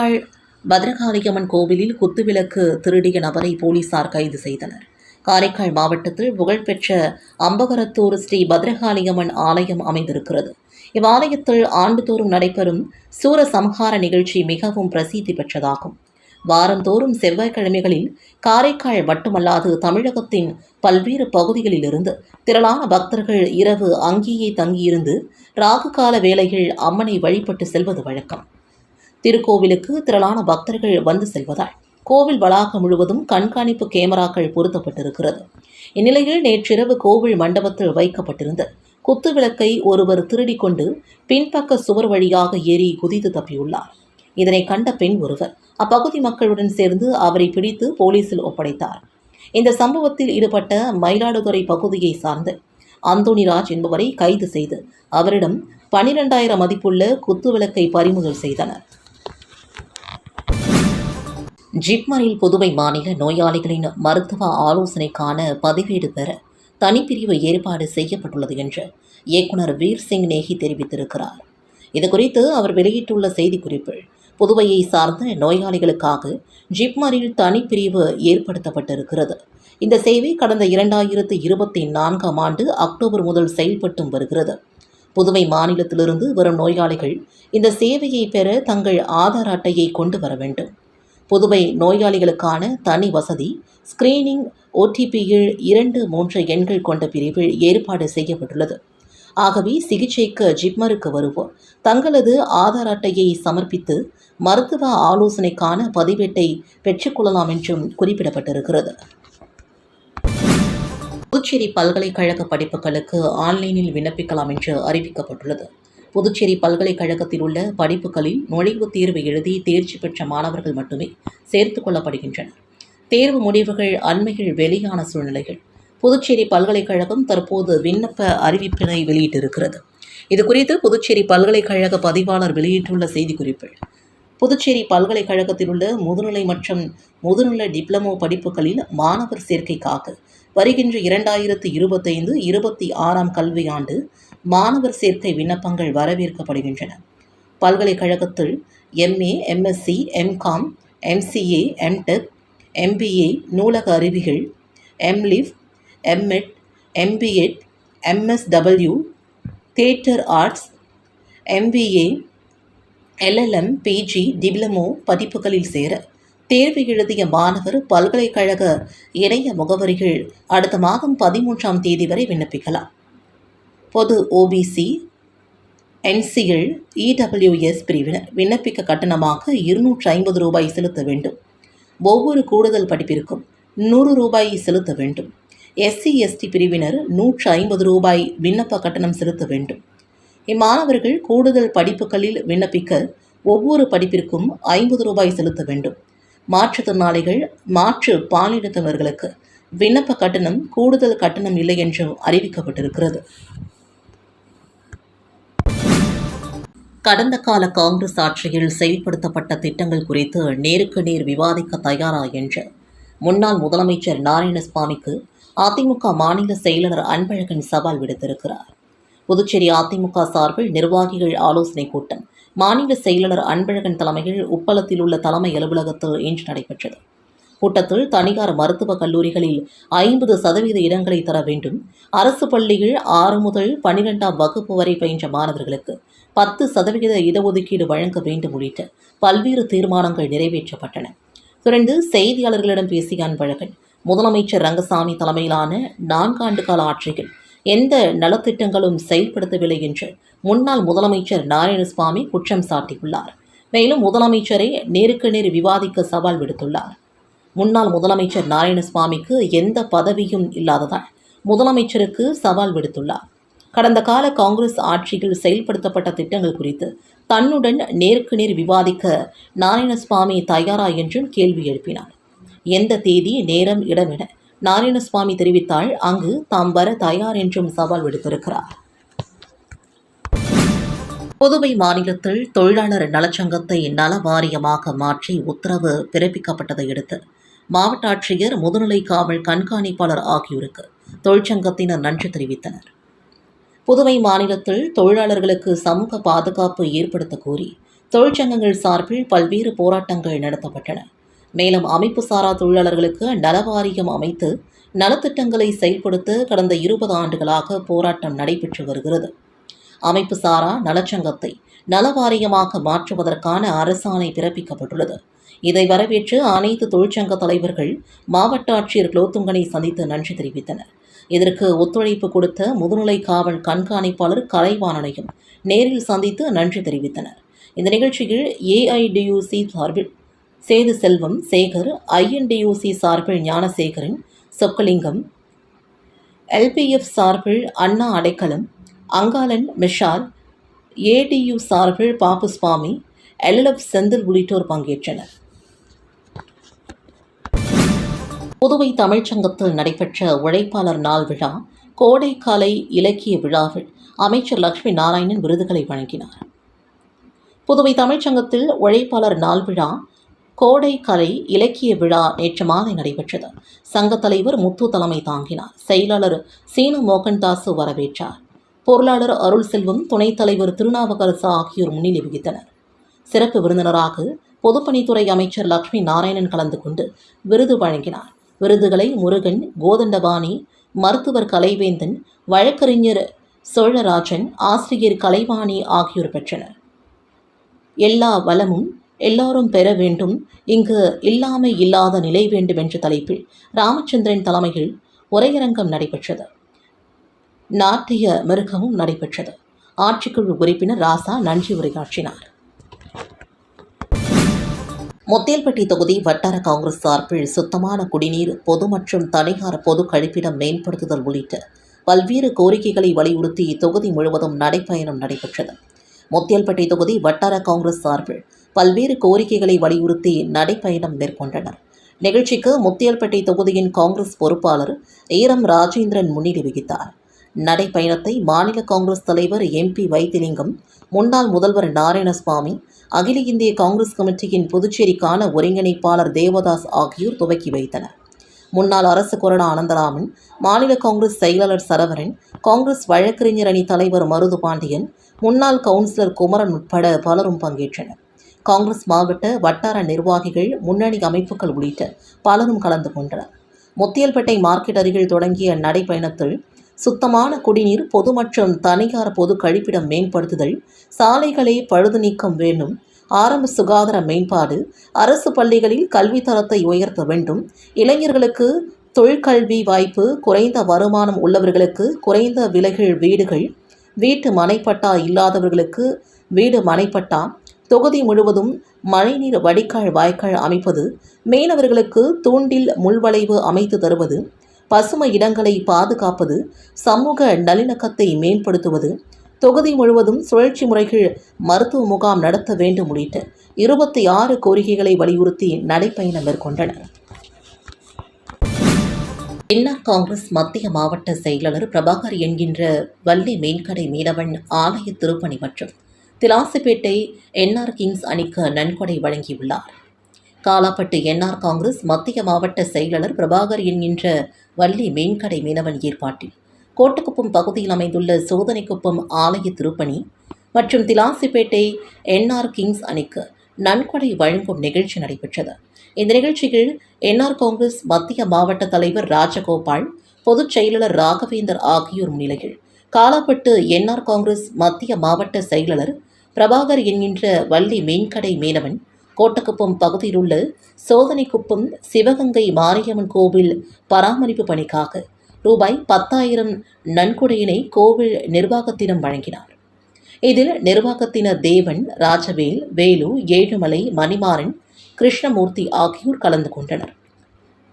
காரைக்கால் பத்ரகாளியம்மன் கோவிலில் குத்துவிளக்கு திருடிய நபரை போலீசார் கைது செய்தனர். காரைக்கால் மாவட்டத்தில் புகழ்பெற்ற அம்பகரத்தூர் ஸ்ரீ பத்ரகாளியம்மன் ஆலயம் அமைந்திருக்கிறது. இவ்வாலயத்தில் ஆண்டுதோறும் நடைபெறும் சூர சம்ஹார நிகழ்ச்சி மிகவும் பிரசித்தி பெற்றதாகும். வாரந்தோறும் செவ்வாய்க்கிழமைகளில் காரைக்கால் மட்டுமல்லாது தமிழகத்தின் பல்வேறு பகுதிகளிலிருந்து திரளான பக்தர்கள் இரவு அங்கேயே தங்கியிருந்து ராகுகால வேளையில் அம்மனை வழிபட்டு செல்வது வழக்கம். திருக்கோவிலுக்கு திரளான பக்தர்கள் வந்து செல்வதால் கோவில் வளாகம் முழுவதும் கண்காணிப்பு கேமராக்கள் பொருத்தப்பட்டிருக்கிறது. இந்நிலையில் நேற்றிரவு கோவில் மண்டபத்தில் வைக்கப்பட்டிருந்த குத்துவிளக்கை ஒருவர் திருடிக்கொண்டு பின்பக்க சுவர் வழியாக ஏறி குதித்து தப்பியுள்ளார். இதனை கண்ட பெண் ஒருவர் அப்பகுதி மக்களுடன் சேர்ந்து அவரை பிடித்து போலீசில் ஒப்படைத்தார். இந்த சம்பவத்தில் ஈடுபட்ட மயிலாடுதுறை பகுதியை சார்ந்த அந்தோணிராஜ் என்பவரை கைது செய்து அவரிடம் பனிரெண்டாயிரம் மதிப்புள்ள குத்துவிளக்கை பறிமுதல் செய்தனர். ஜிப்மரில் புதுவை மாநில நோயாளிகளின் மருத்துவ ஆலோசனைக்கான பதிவேடு பெற தனிப்பிரிவு ஏற்பாடு செய்யப்பட்டுள்ளது என்று இயக்குனர் வீர் சிங் நேகி தெரிவித்திருக்கிறார். இதுகுறித்து அவர் வெளியிட்டுள்ள செய்திக்குறிப்பில் புதுவையை சார்ந்த நோயாளிகளுக்காக ஜிப்மரில் தனிப்பிரிவு ஏற்படுத்தப்பட்டிருக்கிறது. இந்த சேவை கடந்த இரண்டாயிரத்து இருபத்தி நான்காம் ஆண்டு அக்டோபர் முதல் செயல்பட்டும் வருகிறது. புதுவை மாநிலத்திலிருந்து வரும் நோயாளிகள் இந்த சேவையை பெற தங்கள் ஆதார் அட்டையை கொண்டு வர வேண்டும். புதுவை நோயாளிகளுக்கான தனி வசதி ஸ்கிரீனிங் ஓடிபியில் இரண்டு மூன்று எண்கள் கொண்ட பிரிவில் ஏற்பாடு செய்யப்பட்டுள்ளது. ஆகவே சிகிச்சைக்கு ஜிப்மருக்கு வருவோர் தங்களது ஆதார் அட்டையை சமர்ப்பித்து மருத்துவ ஆலோசனைக்கான பதிவேட்டை பெற்றுக்கொள்ளலாம் என்றும் குறிப்பிடப்பட்டிருக்கிறது. புதுச்சேரி பல்கலைக்கழக படிப்புகளுக்கு ஆன்லைனில் விண்ணப்பிக்கலாம் என்று அறிவிக்கப்பட்டுள்ளது. புதுச்சேரி பல்கலைக்கழகத்தில் உள்ள படிப்புகளில் நுழைவுத் தேர்வு எழுதி தேர்ச்சி பெற்ற மாணவர்கள் மட்டுமே சேர்த்துக் கொள்ளப்படுகின்றனர். தேர்வு முடிவுகள் அண்மையில் வெளியான சூழ்நிலைகள். புதுச்சேரி பல்கலைக்கழகம் தற்போது விண்ணப்ப அறிவிப்பினை வெளியிட்டிருக்கிறது. இதுகுறித்து புதுச்சேரி பல்கலைக்கழக பதிவாளர் வெளியிட்டுள்ள செய்திக்குறிப்பில் புதுச்சேரி பல்கலைக்கழகத்தில் உள்ள முதுநிலை மற்றும் முதுநிலை டிப்ளமோ படிப்புகளில் மாணவர் சேர்க்கைக்காக வருகின்ற இரண்டாயிரத்து இருபத்தைந்து இருபத்தி ஆறாம் கல்வியாண்டு மாணவர் சேர்க்கை விண்ணப்பங்கள் வரவேற்கப்படுகின்றன. பல்கலைக்கழகத்தில் MA MSc MCom MCA MTech MBA நூலக அறிவிகள் MLib MEd MPEd MSW theatre arts MBA LLM PG diploma பதிப்புகளில் சேர தேர்வு எழுதிய மாணவர் பல்கலைக்கழக இணைய முகவரிகள் அடுத்த மாதம் பதிமூன்றாம் தேதி வரை விண்ணப்பிக்கலாம். பொது ஓபிசி என்சிஎல் இடபிள்யூஎஸ் பிரிவினர் விண்ணப்பிக்க கட்டணமாக இருநூற்றி ஐம்பது ரூபாய் செலுத்த வேண்டும். ஒவ்வொரு கூடுதல் படிப்பிற்கும் நூறு ரூபாய் செலுத்த வேண்டும். எஸ்சி எஸ்டி பிரிவினர் நூற்று ஐம்பது ரூபாய் விண்ணப்ப கட்டணம் செலுத்த வேண்டும். இம்மாணவர்கள் கூடுதல் படிப்புகளில் விண்ணப்பிக்க ஒவ்வொரு படிப்பிற்கும் ஐம்பது ரூபாய் செலுத்த வேண்டும். மாற்றுத்திறனாளிகள் மாற்று பாலினத்தவர்களுக்கு விண்ணப்ப கட்டணம் கூடுதல் கட்டணம் இல்லை என்றும் அறிவிக்கப்பட்டிருக்கிறது. கடந்த கால காங்கிரஸ் ஆட்சியில் செயல்படுத்தப்பட்ட திட்டங்கள் குறித்து நேருக்கு நேர் விவாதிக்க தயாரா என்று முன்னாள் முதலமைச்சர் நாராயணசாமிக்கு அதிமுக மாநில செயலாளர் அன்பழகன் சவால் விடுத்திருக்கிறார். புதுச்சேரி அதிமுக சார்பில் நிர்வாகிகள் ஆலோசனைக் கூட்டம். மாநில செயலாளர் அன்பழகன் தலைமையில் உப்பளத்தில் உள்ள தலைமை அலுவலகத்தில் இன்று நடைபெற்றது. கூட்டத்தில் தனியார் மருத்துவக் கல்லூரிகளில் ஐம்பது சதவீத இடங்களை தர வேண்டும். அரசு பள்ளியில் ஆறு முதல் பனிரெண்டாம் வகுப்பு வரை பயின்ற மாணவர்களுக்கு பத்து சதவிகித இடஒதுக்கீடு வழங்க வேண்டும் உள்ளிட்ட பல்வேறு தீர்மானங்கள் நிறைவேற்றப்பட்டன. தொடர்ந்து செய்தியாளர்களிடம் பேசிய அன்பழகன் முதலமைச்சர் ரங்கசாமி தலைமையிலான நான்காண்டு கால ஆட்சியில் எந்த நலத்திட்டங்களும் செயல்படுத்தவில்லை என்று முன்னாள் முதலமைச்சர் நாராயணசுவாமி குற்றம் சாட்டியுள்ளார். மேலும் முதலமைச்சரை நேருக்கு நேர் விவாதிக்க சவால் விடுத்துள்ளார். முன்னாள் முதலமைச்சர் நாராயணசுவாமிக்கு எந்த பதவியும் இல்லாததால் முதலமைச்சருக்கு சவால் விடுத்துள்ளார். கடந்த கால காங்கிரஸ் ஆட்சியில் செயல்படுத்தப்பட்ட திட்டங்கள் குறித்து தன்னுடன் நேருக்கு நேர் விவாதிக்க நாராயணசுவாமி தயாரா என்றும் கேள்வி எழுப்பினார். எந்த தேதி நேரம் இடம் என நாராயணசுவாமி தெரிவித்தால் அங்கு தாம் வர தயார் என்றும் சவால் விடுத்திருக்கிறார். புதுவை மாநிலத்தில் தொழிலாளர் நலச்சங்கத்தை நல வாரியமாக மாற்றி உத்தரவு பிறப்பிக்கப்பட்டதை அடுத்து மாவட்ட ஆட்சியர் முதுநிலை காவல் கண்காணிப்பாளர் ஆகியோருக்கு தொழிற்சங்கத்தினர் நன்றி தெரிவித்தனர். புதுவை மாநிலத்தில் தொழிலாளர்களுக்கு சமூக பாதுகாப்பு ஏற்படுத்த கோரி தொழிற்சங்கங்கள் சார்பில் பல்வேறு போராட்டங்கள் நடத்தப்பட்டன. மேலும் அமைப்பு சாரா தொழிலாளர்களுக்கு நலவாரியம் அமைத்து நலத்திட்டங்களை செயல்படுத்த கடந்த இருபது ஆண்டுகளாக போராட்டம் நடைபெற்று வருகிறது. அமைப்பு சாரா நலச்சங்கத்தை நலவாரியமாக மாற்றுவதற்கான அரசாணை பிறப்பிக்கப்பட்டுள்ளது. இதை வரவேற்று அனைத்து தொழிற்சங்க தலைவர்கள் மாவட்ட ஆட்சியர் குலோத்துங்கனை சந்தித்து நன்றி தெரிவித்தனர். இதற்கு ஒத்துழைப்பு கொடுத்த முதுநிலை காவல் கண்காணிப்பாளர் கலைவாணனையும் நேரில் சந்தித்து நன்றி தெரிவித்தனர். இந்த நிகழ்ச்சியில் ஏஐடியூசி சார்பில் சேது செல்வம் சேகர் ஐஎன்டியூசி சார்பில் ஞானசேகரன் சொக்கலிங்கம் எல்பிஎஃப் சார்பில் அண்ணா அடைக்கலம் அங்காளன் மிஷால் ஏடியு சார்பில் பாப்புசுவாமி எல்எல்எஃப் செந்தில் உள்ளிட்டோர் பங்கேற்றனர். புதுவை தமிழ்ச்சங்கத்தில் நடைபெற்ற உழைப்பாளர் நாள் விழா கோடைக்காலை இலக்கிய விழாவில் அமைச்சர் லட்சுமி நாராயணன் விருதுகளை வழங்கினார். புதுவை தமிழ்ச்சங்கத்தில் உழைப்பாளர் நாள் விழா கோடை கலை இலக்கிய விழா நேற்று மாலை நடைபெற்றது. சங்கத் தலைவர் முத்து தலைமை தாங்கினார். செயலாளர் சீனு மோகன்தாசு வரவேற்றார். பொருளாளர் அருள் செல்வம் துணைத் தலைவர் திருநாவுக்கரசு ஆகியோர் முன்னிலை வகித்தனர். சிறப்பு விருந்தினராக பொதுப்பணித்துறை அமைச்சர் லட்சுமி நாராயணன் கலந்து கொண்டு விருது வழங்கினார். விருதுகளை முருகன் கோதண்டபாணி மருத்துவர் கலைவேந்தன் வழக்கறிஞர் சோழராஜன் ஆசிரியர் கலைவாணி ஆகியோர் பெற்றனர். எல்லா வளமும் எல்லாரும் பெற வேண்டும். இங்கு இல்லாமை இல்லாத நிலை வேண்டும் என்ற தலைப்பில் ராமச்சந்திரன் தலைமையில் உரையரங்கம் நடைபெற்றது. நாட்டிய மிருகமும் நடைபெற்றது. ஆட்சிக்குழு உறுப்பினர் ராசா நன்றி உரையாற்றினார். முத்தியல்பட்டி தொகுதி வட்டார காங்கிரஸ் சார்பில் சுத்தமான குடிநீர் பொது மற்றும் தனியார் பொது கழிப்பிடம் மேம்படுத்துதல் உள்ளிட்ட பல்வேறு கோரிக்கைகளை வலியுறுத்தி இத்தொகுதி முழுவதும் நடைப்பயணம் நடைபெற்றது. முத்தியல்பட்டி தொகுதி வட்டார காங்கிரஸ் சார்பில் பல்வேறு கோரிக்கைகளை வலியுறுத்தி நடைப்பயணம் மேற்கொண்டனர். நிகழ்ச்சிக்கு முத்தியல்பட்டி தொகுதியின் காங்கிரஸ் பொறுப்பாளர் ஈரம் ராஜேந்திரன் முன்னிலை வகித்தார். நடைப்பயணத்தை மாநில காங்கிரஸ் தலைவர் எம்பி வைத்திலிங்கம் முன்னாள் முதல்வர் நாராயணசுவாமி அகில இந்திய காங்கிரஸ் கமிட்டியின் புதுச்சேரிக்கான ஒருங்கிணைப்பாளர் தேவதாஸ் ஆகியோர் துவக்கி வைத்தனர். முன்னாள் அரசு கொறடா அனந்தராமன் மாநில காங்கிரஸ் செயலாளர் சரவரன் காங்கிரஸ் வழக்கறிஞர் அணி தலைவர் மருது பாண்டியன் முன்னாள் கவுன்சிலர் குமரன் உட்பட பலரும் பங்கேற்றனர். காங்கிரஸ் மாவட்ட வட்டார நிர்வாகிகள் முன்னணி அமைப்புகள் உள்ளிட்ட பலரும் கலந்து கொண்டனர். முத்தியல்பேட்டை மார்க்கெட் அருகில் தொடங்கிய நடைப்பயணத்தில் சுத்தமான குடிநீர் பொது மற்றும் தனியார் பொது கழிப்பிடம் மேம்படுத்துதல் சாலைகளை பழுது நீக்கம் வேண்டும். ஆரம்ப சுகாதார மேம்பாடு அரசு பள்ளிகளில் கல்வித்தரத்தை உயர்த்த வேண்டும். இளைஞர்களுக்கு தொழிற்கல்வி வாய்ப்பு குறைந்த வருமானம் உள்ளவர்களுக்கு குறைந்த விலைகள் வீடுகள் வீட்டு மனைப்பட்டா இல்லாதவர்களுக்கு வீடு மனைப்பட்டா தொகுதி முழுவதும் மழைநீர் வடிகால் வாய்க்கால் அமைப்பது மீனவர்களுக்கு தூண்டில் முள்வளைவு அமைத்து தருவது பசுமை இடங்களை பாதுகாப்பது சமூக நல்லிணக்கத்தை மேம்படுத்துவது தொகுதி முழுவதும் சுழற்சி முறைகள் மருத்துவ முகாம் நடத்த வேண்டும் உள்ளிட்ட இருபத்தி ஆறு கோரிக்கைகளை வலியுறுத்தி நடைப்பயணம் மேற்கொண்டனர். என்ஆர் காங்கிரஸ் மத்திய மாவட்ட செயலாளர் பிரபாகர் என்கின்ற வள்ளி மீன்கடை மீனவன் ஆலய திருப்பணி மற்றும் திலாசிப்பேட்டை என்ஆர் கிங்ஸ் அணிக்கு நன்கொடை வழங்கியுள்ளார். காலாப்பட்டு என்ஆர் காங்கிரஸ் மத்திய மாவட்ட செயலாளர் பிரபாகர் என்கின்ற வள்ளி மீன்கடை மீனவன் ஏற்பாட்டில். கோட்டுக்குப்பம் பகுதியில் அமைந்துள்ள சோதனைக்குப்பம் ஆலய திருப்பணி மற்றும் திலாசிப்பேட்டை என்ஆர் கிங்ஸ் அணிக்கு நன்கொடை வழங்கும் நிகழ்ச்சி நடைபெற்றது. இந்த நிகழ்ச்சியில் என்ஆர் காங்கிரஸ் மத்திய மாவட்ட தலைவர் ராஜகோபால் பொதுச் செயலாளர் ராகவேந்தர் ஆகியோர் முன்னிலையில் காலாப்பட்டு என்ஆர் காங்கிரஸ் மத்திய மாவட்ட செயலாளர் பிரபாகர் என்கின்ற வள்ளி மீன்கடை மீனவன் கோட்டக்குப்பம் பகுதியில் உள்ள சோதனைக்குப்பம் சிவகங்கை மாரியம்மன் கோவில் பராமரிப்பு பணிக்காக ரூபாய் பத்தாயிரம் நன்கொடையினை கோவில் நிர்வாகத்திடம் வழங்கினார். இதில் நிர்வாகத்தினர் தேவன் ராஜவேல் வேலு ஏழுமலை மணிமாறன் கிருஷ்ணமூர்த்தி ஆகியோர் கலந்து கொண்டனர்.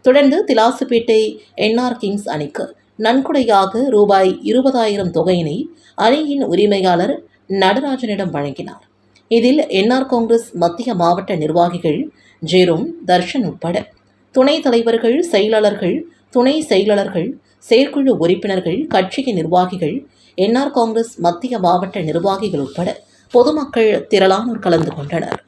தொடர்ந்து திலாசுப்பேட்டை என்ஆர் கிங்ஸ் அணிக்கு நன்கொடையாக ரூபாய் இருபதாயிரம் தொகையினை அணியின் உரிமையாளர் நடராஜனிடம் வழங்கினார். இதில் என்ஆர் காங்கிரஸ் மத்திய மாவட்ட நிர்வாகிகள் ஜெரோம் தர்ஷன் உட்பட துணைத் தலைவர்கள் செயலாளர்கள் துணை செயலாளர்கள் செயற்குழு உறுப்பினர்கள் கட்சியின் நிர்வாகிகள் என்ஆர் காங்கிரஸ் மத்திய மாவட்ட நிர்வாகிகள் உட்பட பொதுமக்கள் திரளானோர் கலந்து கொண்டனர்.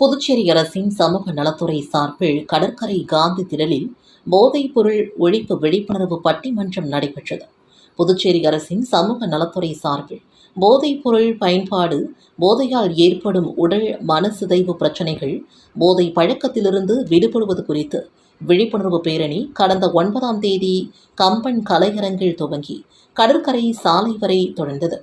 புதுச்சேரி அரசின் சமூக நலத்துறை சார்பில் கடற்கரை காந்தி திடலில் போதைப் பொருள் ஒழிப்பு விழிப்புணர்வு பட்டிமன்றம் நடைபெற்றது. புதுச்சேரி அரசின் சமூக நலத்துறை சார்பில் போதைப்பொருள் பயன்பாடு போதையால் ஏற்படும் உடல் மனசிதைவு பிரச்சனைகள் போதை பழக்கத்திலிருந்து விடுபடுவது குறித்து விழிப்புணர்வு பேரணி கடந்த ஒன்பதாம் தேதி கம்பன் கலையரங்கில் துவங்கி கடற்கரை சாலை வரை தொடர்ந்தது.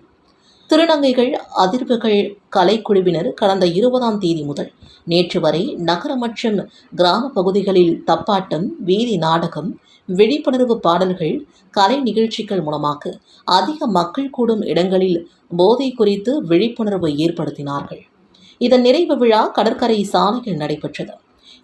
திருநங்கைகள் அதிர்வுகள் கலைக்குழுவினர் கடந்த இருபதாம் தேதி முதல் நேற்று வரை நகர மற்றும் கிராம பகுதிகளில் தப்பாட்டம் வீதி நாடகம் விழிப்புணர்வு பாடல்கள் கலை நிகழ்ச்சிகள் மூலமாக அதிக மக்கள் கூடும் இடங்களில் போதை குறித்து விழிப்புணர்வு ஏற்படுத்தினார்கள். இதன் நிறைவு விழா கடற்கரை சாலையில் நடைபெற்றது.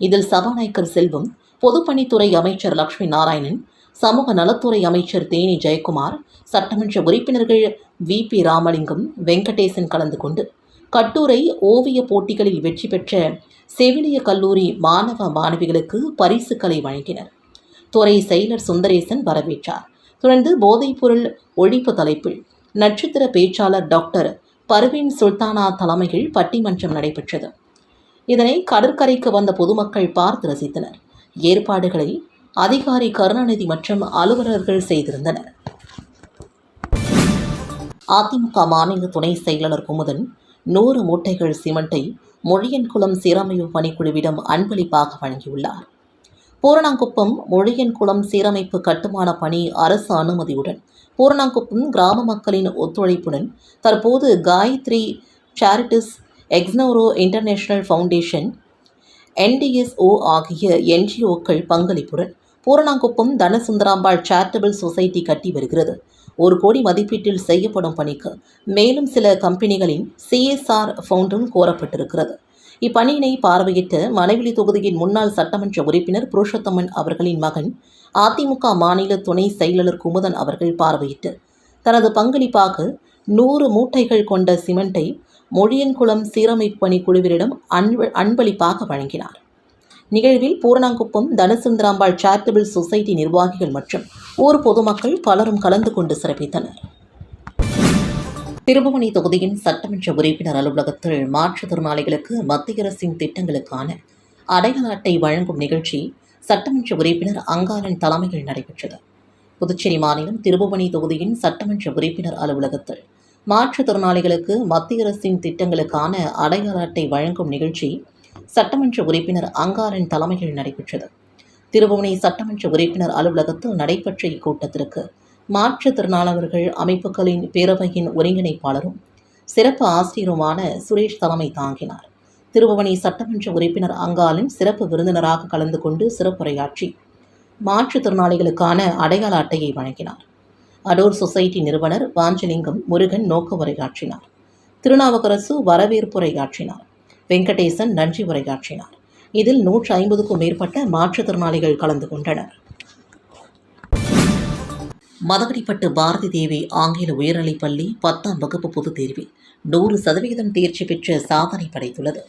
இதில் சபாநாயகர் செல்வம் பொதுப்பணித்துறை அமைச்சர் லட்சுமி நாராயணன் சமூக நலத்துறை அமைச்சர் தேனி ஜெயக்குமார் சட்டமன்ற உறுப்பினர்கள் வி. பி. ராமலிங்கம் வெங்கடேசன் கலந்து கொண்டு கட்டுரை ஓவிய போட்டிகளில் வெற்றி பெற்ற செவிலிய கல்லூரி மாணவ மாணவிகளுக்கு பரிசுகளை வழங்கினர். துறை செயலர் சுந்தரேசன் வரவேற்றார். தொடர்ந்து போதைப்பொருள் ஒழிப்பு தலைப்பில் நட்சத்திர பேச்சாளர் டாக்டர் பர்வீன் சுல்தானா தலைமையில் பட்டிமன்றம் நடைபெற்றது. இதனை கடற்கரைக்கு வந்த பொதுமக்கள் பார்த்து ரசித்தனர். ஏற்பாடுகளை அதிகாரி கருணாநிதி மற்றும் அலுவலர்கள் செய்திருந்தனர். அதிமுக மாநில துணை செயலாளர் குமுதன் நூறு மூட்டைகள் சிமெண்டை மொழியன்குளம் சீரமைப்பு பணிக்குழுவிடம் அன்பளிப்பாக வழங்கியுள்ளார். பூரணாங்குப்பம் மொழியன்குளம் சீரமைப்பு கட்டுமான பணி அரசு அனுமதியுடன் பூரணாங்குப்பம் கிராம மக்களின் ஒத்துழைப்புடன் தற்போது Gayatri charities Exnora international foundation NDSO ஆகிய என்ஜிஓக்கள் பங்களிப்புடன் பூரணாங்குப்பம் தனசுந்தராம்பாள் சேரிட்டபிள் சொசைட்டி கட்டி வருகிறது. ஒரு கோடி மதிப்பீட்டில் செய்யப்படும் பணிக்கு மேலும் சில கம்பெனிகளின் சிஎஸ்ஆர் ஃபவுண்டும் கோரப்பட்டிருக்கிறது. இப்பணியினை பார்வையிட்ட மனைவிலி தொகுதியின் முன்னாள் சட்டமன்ற உறுப்பினர் புருஷோத்தமன் அவர்களின் மகன் அதிமுக மாநில துணை செயலாளர் குமுதன் அவர்கள் பார்வையிட்டு தனது பங்களிப்பாக நூறு மூட்டைகள் கொண்ட சிமெண்டை மொழியன்குளம் சீரமைப்பு பணி குழுவினரிடம் அன்ப அன்பளிப்பாக வழங்கினார். நிகழ்வில் பூரணாங்குப்பம் தனசுந்தராம்பாள் சேரிட்டபிள் சொசைட்டி நிர்வாகிகள் மற்றும் ஊர் பொதுமக்கள் பலரும் கலந்து கொண்டு சிறப்பித்தனர். திருபுவனை தொகுதியின் சட்டமன்ற உறுப்பினர் அலுவலகத்தில் மாற்றுத்திறனாளிகளுக்கு மத்திய அரசின் திட்டங்களுக்கான அடையாள அட்டை வழங்கும் நிகழ்ச்சி சட்டமன்ற உறுப்பினர் அங்காரன் தலைமையில் நடைபெற்றது. புதுச்சேரி மாநிலம் திருபுவனை தொகுதியின் சட்டமன்ற உறுப்பினர் அலுவலகத்தில் மாற்றுத்திறனாளிகளுக்கு மத்திய அரசின் திட்டங்களுக்கான அடையாள அட்டை வழங்கும் நிகழ்ச்சி சட்டமன்ற உறுப்பினர் அங்காரின் தலைமையில் நடைபெற்றது. திருபுவனை சட்டமன்ற உறுப்பினர் அலுவலகத்தில் நடைபெற்ற இக்கூட்டத்திற்கு மாற்றுத்திறனாளர்கள் அமைப்புகளின் பேரவையின் ஒருங்கிணைப்பாளரும் சிறப்பு ஆசிரியருமான சுரேஷ் தலைமை தாங்கினார். திருபுவனை சட்டமன்ற உறுப்பினர் அங்காலின் சிறப்பு விருந்தினராக கலந்து கொண்டு சிறப்புரையாற்றி மாற்றுத்திறனாளிகளுக்கான அடையாள அட்டையை வழங்கினார். அடோர் சொசைட்டி நிறுவனர் வாஞ்சலிங்கம் முருகன் நோக்க உரையாற்றினார். திருநாவுக்கரசு வரவேற்புரையாற்றினார். வெங்கடேசன் நன்றி உரையாற்றினார். இதில் நூற்று ஐம்பதுக்கும் மேற்பட்ட மாற்றுத்திறனாளிகள் கலந்து கொண்டனர். மதகடிப்பட்டு பாரதி தேவி ஆங்கில உயர்நிலைப் பள்ளி பத்தாம் வகுப்பு பொதுத் தேர்வில் நூறு சதவிகிதம் தேர்ச்சி பெற்று சாதனை படைத்துள்ளது.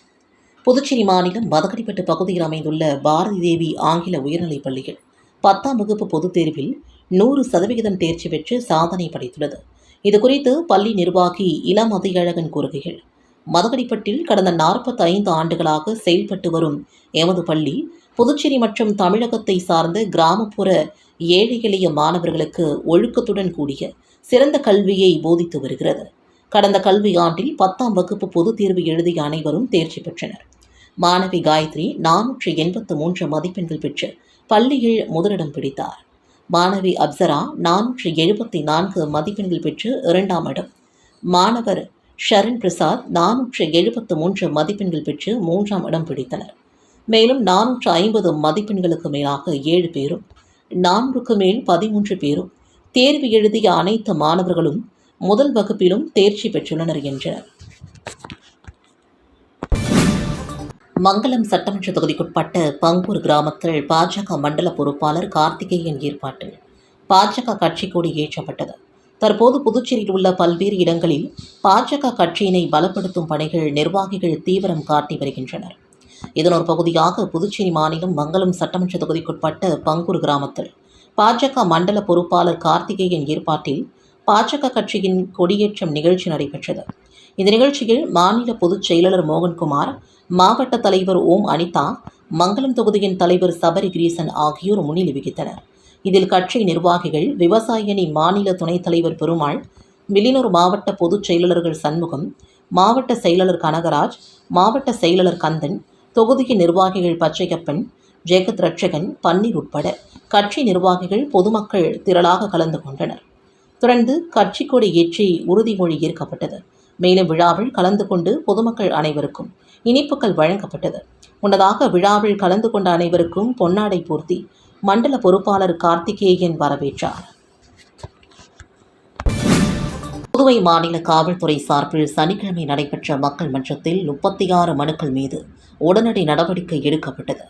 புதுச்சேரி மாநிலம் மதகடிப்பட்டு பகுதியில் அமைந்துள்ள பாரதி தேவி ஆங்கில உயர்நிலைப் பள்ளியில் பத்தாம் வகுப்பு பொதுத் தேர்வில் நூறு சதவிகிதம் தேர்ச்சி பெற்று சாதனை படைத்துள்ளது. இதுகுறித்து பள்ளி நிர்வாகி இளம் அதிகழகன் கூறுகையில் மதகடிப்பட்டில் கடந்த நாற்பத்தி ஐந்து ஆண்டுகளாக செயல்பட்டு வரும் எமது பள்ளி புதுச்சேரி மற்றும் தமிழகத்தை சார்ந்த கிராமப்புற ஏழை எளிய மாணவர்களுக்கு ஒழுக்கத்துடன் கூடிய சிறந்த கல்வியை போதித்து வருகிறது. கடந்த கல்வி ஆண்டில் பத்தாம் வகுப்பு பொதுத் தேர்வு எழுதிய அனைவரும் தேர்ச்சி பெற்றனர். மாணவி காயத்ரி நானூற்று எண்பத்து மூன்று மதிப்பெண்கள் பெற்று பள்ளியில் முதலிடம் பிடித்தார். மாணவி அப்சரா நானூற்றி எழுபத்தி நான்கு மதிப்பெண்கள் பெற்று இரண்டாம் இடம். மாணவர் ஷரண் பிரசாத் நானூற்று எழுபத்து மூன்று மதிப்பெண்கள் பெற்று மூன்றாம் இடம் பிடித்தனர். மேலும் நானூற்று ஐம்பது மதிப்பெண்களுக்கு மேலாக ஏழு பேரும் நானூறுக்கு மேல் பதிமூன்று பேரும் தேர்வு எழுதிய அனைத்து மாணவர்களும் முதல் வகுப்பிலும் தேர்ச்சி பெற்றுள்ளனர் என்றனர். மங்களம் சட்டமன்ற தொகுதிக்குட்பட்ட பங்கூர் கிராமத்தில் பாஜக மண்டல பொறுப்பாளர் கார்த்திகேயன் ஏற்பாட்டில் பாஜக கட்சி கொடி ஏற்றப்பட்டது. தற்போது புதுச்சேரியில் உள்ள பல்வேறு இடங்களில் பாஜக கட்சியினை பலப்படுத்தும் பணிகள் நிர்வாகிகள் தீவிரம் காட்டி வருகின்றனர். இதன் ஒரு பகுதியாக புதுச்சேரி மாநிலம் மங்களம் சட்டமன்ற தொகுதிக்குட்பட்ட பங்கூர் கிராமத்தில் பாஜக மண்டல பொறுப்பாளர் கார்த்திகேயன் ஏற்பாட்டில் பாஜக கட்சியின் கொடியேற்றம் நிகழ்ச்சி நடைபெற்றது. இந்த நிகழ்ச்சியில் மாநில பொதுச் செயலாளர் மோகன்குமார் மாவட்ட தலைவர் ஓம் அனிதா மங்களம் தொகுதியின் தலைவர் சபரி கிரீசன் ஆகியோர் முன்னிலை வகித்தனர். இதில் கட்சி நிர்வாகிகள் விவசாய அணி மாநில துணைத் தலைவர் பெருமாள் வில்லியனூர் மாவட்ட பொதுச் செயலாளர்கள் சண்முகம் மாவட்ட செயலாளர் கனகராஜ் மாவட்ட செயலாளர் கந்தன் தொகுதி நிர்வாகிகள் பச்சையப்பன் ஜெகத் ரட்சகன் பன்னீர் உட்பட கட்சி நிர்வாகிகள் பொதுமக்கள் திரளாக கலந்து கொண்டனர். தொடர்ந்து கட்சி கொடி ஏற்றி உறுதிமொழி ஏற்கப்பட்டது. மேலும் விழாவில் கலந்து கொண்டு பொதுமக்கள் அனைவருக்கும் இனிப்புகள் வழங்கப்பட்டது. முன்னதாக விழாவில் கலந்து கொண்ட அனைவருக்கும் பொன்னாடை பூர்த்தி மண்டல பொறுப்பாளர் கார்த்திகேயன் வரவேற்றார். புதுவை மாநில காவல்துறை சார்பில் சனிக்கிழமை நடைபெற்ற மக்கள் மன்றத்தில் முப்பத்தி ஆறு மனுக்கள் மீது உடனடி நடவடிக்கை எடுக்கப்பட்டது.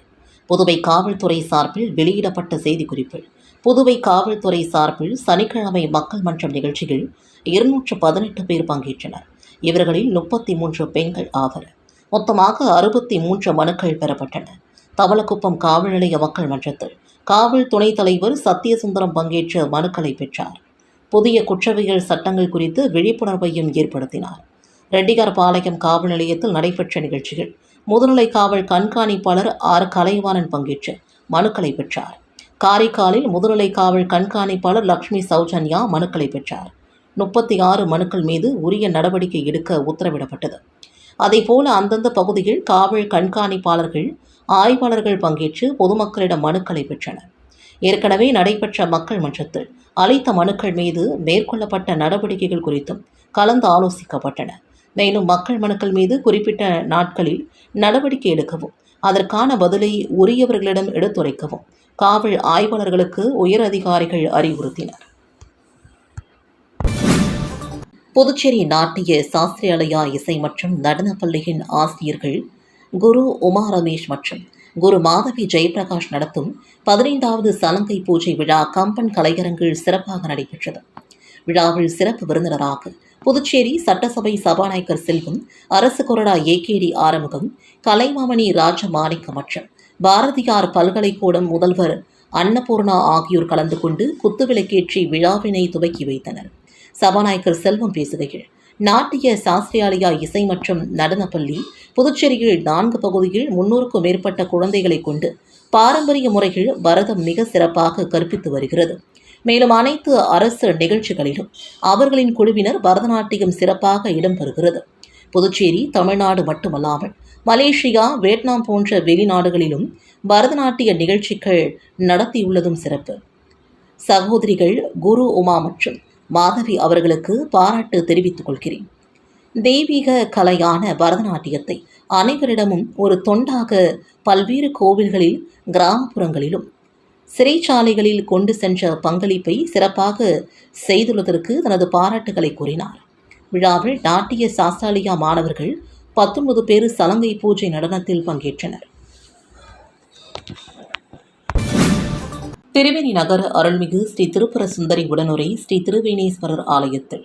புதுவை காவல்துறை சார்பில் வெளியிடப்பட்ட செய்திக்குறிப்பில் புதுவை காவல்துறை சார்பில் சனிக்கிழமை மக்கள் மன்றம் நிகழ்ச்சியில் இருநூற்று பதினெட்டு பேர் பங்கேற்றனர். இவர்களில் முப்பத்தி மூன்று பெண்கள் ஆவர். மொத்தமாக அறுபத்தி மூன்று மனுக்கள் பெறப்பட்டன. தவளக்குப்பம் காவல் நிலைய மக்கள் மன்றத்தில் காவல் துணைத் தலைவர் சத்தியசுந்தரம் பங்கேற்று மனுக்களை பெற்றார். புதிய குற்றவியல் சட்டங்கள் குறித்து விழிப்புணர்வையும் ஏற்படுத்தினார். ரெட்டிகார்பாளையம் காவல் நிலையத்தில் நடைபெற்ற நிகழ்ச்சியில் முதுநிலை காவல் கண்காணிப்பாளர் ஆர். கலைவாணன் பங்கேற்று மனுக்களை பெற்றார். காரைக்காலில் முதுநிலை காவல் கண்காணிப்பாளர் லக்ஷ்மி சௌஜன்யா மனுக்களை பெற்றார். முப்பத்தி ஆறு மனுக்கள் மீது உரிய நடவடிக்கை எடுக்க உத்தரவிடப்பட்டது. அதேபோல அந்தந்த பகுதியில் காவல் கண்காணிப்பாளர்கள் ஆய்வாளர்கள் பங்கேற்று பொதுமக்களிடம் மனுக்களை பெற்றனர். ஏற்கனவே நடைபெற்ற மக்கள் மன்றத்தில் அளித்த மனுக்கள் மீது மேற்கொள்ளப்பட்ட நடவடிக்கைகள் குறித்தும் கலந்து ஆலோசிக்கப்பட்டன. மேலும் மக்கள் மனுக்கள் மீது குறிப்பிட்ட நாட்களில் நடவடிக்கை எடுக்கவும் அதற்கான பதிலை உரியவர்களிடம் எடுத்துரைக்கவும் காவல் ஆய்வாளர்களுக்கு உயர் அதிகாரிகள் அறிவுறுத்தினர். புதுச்சேரி நாட்டிய சாஸ்திரியாலயா இசை மற்றும் நடனப் பள்ளியின் ஆசிரியர்கள் குரு உமா ரமேஷ் மற்றும் குரு மாதவி ஜெயபிரகாஷ் நடத்தும் பதினைந்தாவது சலங்கை பூஜை விழா கம்பன் கலையரங்கில் சிறப்பாக நடைபெற்றது. விழாவில் சிறப்பு விருந்தினராக புதுச்சேரி சட்டசபை சபாநாயகர் செல்வம் அரசு கொறடா ஏகேடி ஆறுமுகம் கலைமாமணி ராஜமாணிக்கம் மற்றும் பாரதியார் பல்கலைக்கூடம் முதல்வர் அன்னபூர்ணா ஆகியோர் கலந்து கொண்டு குத்துவிளக்கேற்றி விழாவினை துவக்கி வைத்தனர். சபாநாயகர் செல்வம் பேசுகையில் நாட்டிய சாஸ்திரியாலயா இசை மற்றும் நடனப்பள்ளி புதுச்சேரியில் நான்கு பகுதியில் முன்னூறுக்கும் மேற்பட்ட குழந்தைகளை கொண்டு பாரம்பரிய முறையில் பரதம் மிக சிறப்பாக கற்பித்து வருகிறது. மேலும் அனைத்து அரசு நிகழ்ச்சிகளிலும் அவர்களின் குழுவினர் பரதநாட்டியம் சிறப்பாக இடம்பெறுகிறது புதுச்சேரி தமிழ்நாடு மட்டுமல்லாமல் மலேசியா வியட்நாம் போன்ற வெளிநாடுகளிலும் பரதநாட்டிய நிகழ்ச்சிகள் நடத்தியுள்ளதும் சிறப்பு. சகோதரிகள் குரு உமா மற்றும் மாதவி அவர்களுக்கு பாராட்டு தெரிவித்துக் கொள்கிறேன். தெய்வீக கலையான பரதநாட்டியத்தை அனைவரிடமும் ஒரு தொண்டாக பல்வேறு கோவில்களில் கிராமப்புறங்களிலும் சிறைச்சாலைகளில் கொண்டு சென்ற பங்களிப்பை சிறப்பாக செய்துள்ளதற்கு தனது பாராட்டுகளை கூறினார். விழாவில் நாட்டிய சாஸ்திராலியா மாணவர்கள் பத்தொன்பது பேர் சலங்கை பூஜை நடனத்தில் பங்கேற்றனர். திருவேணி நகர அருள்மிகு ஸ்ரீ திருப்புர சுந்தரி உடனுரை ஸ்ரீ திருவேணீஸ்வரர் ஆலயத்தில்.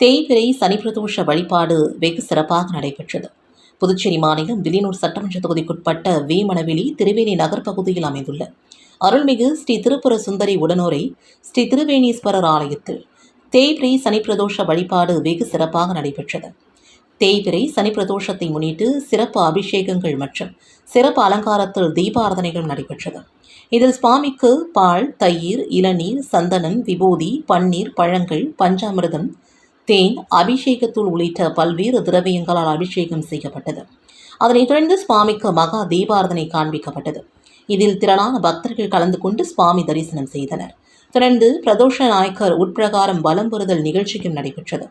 தேய்பிரை சனிப்பிரதோஷ வழிபாடு வெகு சிறப்பாக நடைபெற்றது. புதுச்சேரி மாநிலம் வில்லியனூர் சட்டமன்ற தொகுதிக்குட்பட்ட வேமணவெளி திருவேணி நகர் பகுதியில் அமைந்துள்ள அருள்மிகு ஸ்ரீ திருப்புர சுந்தரி உடனுரை ஸ்ரீ திருவேணீஸ்வரர் ஆலயத்தில் தேய்பிரை சனிப்பிரதோஷ வழிபாடு வெகு சிறப்பாக நடைபெற்றது. தேய்பிரை சனிப்பிரதோஷத்தை முன்னிட்டு சிறப்பு அபிஷேகங்கள் மற்றும் சிறப்பு அலங்காரத்தில் தீபாராதனைகள் நடைபெற்றது. இதில் சுவாமிக்கு பால் தயிர் இளநீர் சந்தனம் விபூதி பன்னீர் பழங்கள் பஞ்சாமிர்தம் தேன் அபிஷேகத்தூள் உள்ளிட்ட பல்வேறு திரவியங்களால் அபிஷேகம் செய்யப்பட்டது. அதனைத் தொடர்ந்து சுவாமிக்கு மகா தீபாரதனை காண்பிக்கப்பட்டது. இதில் திரளான பக்தர்கள் கலந்து கொண்டு சுவாமி தரிசனம் செய்தனர். தொடர்ந்து பிரதோஷ நாயக்கர் உட்பிரகாரம் வலம் பெறுதல் நிகழ்ச்சியும் நடைபெற்றது.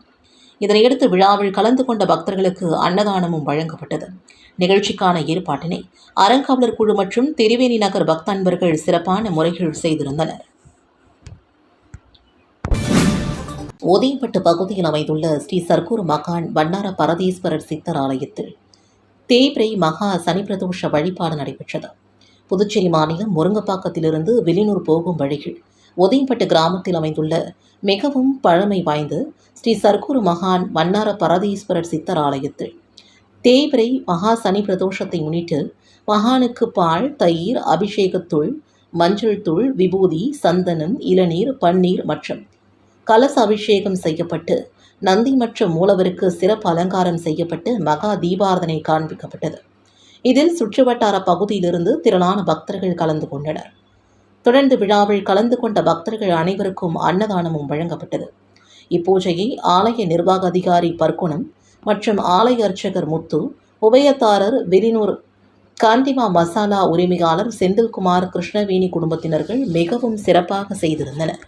இதனையடுத்து விழாவில் கலந்து கொண்ட பக்தர்களுக்கு அன்னதானமும் வழங்கப்பட்டது. நிகழ்ச்சிக்கான ஏற்பாட்டினை அறங்காவலர் குழு மற்றும் திருவேணி நகர் பக்தன்பர்கள் சிறப்பான முறைகள் செய்திருந்தனர். ஓதியம்பட்டு பகுதியில் அமைந்துள்ள ஸ்ரீ சர்க்கூர் மகான் வண்ணார பரதீஸ்வரர் சித்தர் ஆலயத்தில் தேய்பிரை மகா சனிப்பிரதோஷ வழிபாடு நடைபெற்றது. புதுச்சேரி மாநிலம் முருங்கப்பாக்கத்திலிருந்து வெளியூர் போகும் வழிகள் உதயம்பட்டு கிராமத்தில் அமைந்துள்ள மிகவும் பழமை வாய்ந்த ஸ்ரீ சர்க்குரு மகான் வண்ணார பரதீஸ்வரர் சித்தர் ஆலயத்தில் தேய்பிரை மகா சனி பிரதோஷத்தை முன்னிட்டு மகானுக்கு பால் தயிர் அபிஷேகத்துள் மஞ்சள் தூள் விபூதி சந்தனம் இளநீர் பன்னீர் மற்றும் கலச அபிஷேகம் செய்யப்பட்டு நந்தி மற்றும் மூலவருக்கு சிறப்பு அலங்காரம் செய்யப்பட்டு மகா தீபாரதனை காண்பிக்கப்பட்டது. இதில் சுற்றுவட்டார பகுதியிலிருந்து திரளான பக்தர்கள் கலந்து கொண்டனர். தொடர்ந்து விழாவில் கலந்து கொண்ட பக்தர்கள் அனைவருக்கும் அன்னதானமும் வழங்கப்பட்டது. இப்பூஜையை ஆலய நிர்வாக அதிகாரி பர்க்குணம் மற்றும் ஆலய அர்ச்சகர் முத்து உபயத்தாரர் விரினூர் காந்திமா மசாலா உரிமையாளர் செந்தில்குமார் கிருஷ்ணவேணி குடும்பத்தினர்கள் மிகவும் சிறப்பாக செய்திருந்தனர்.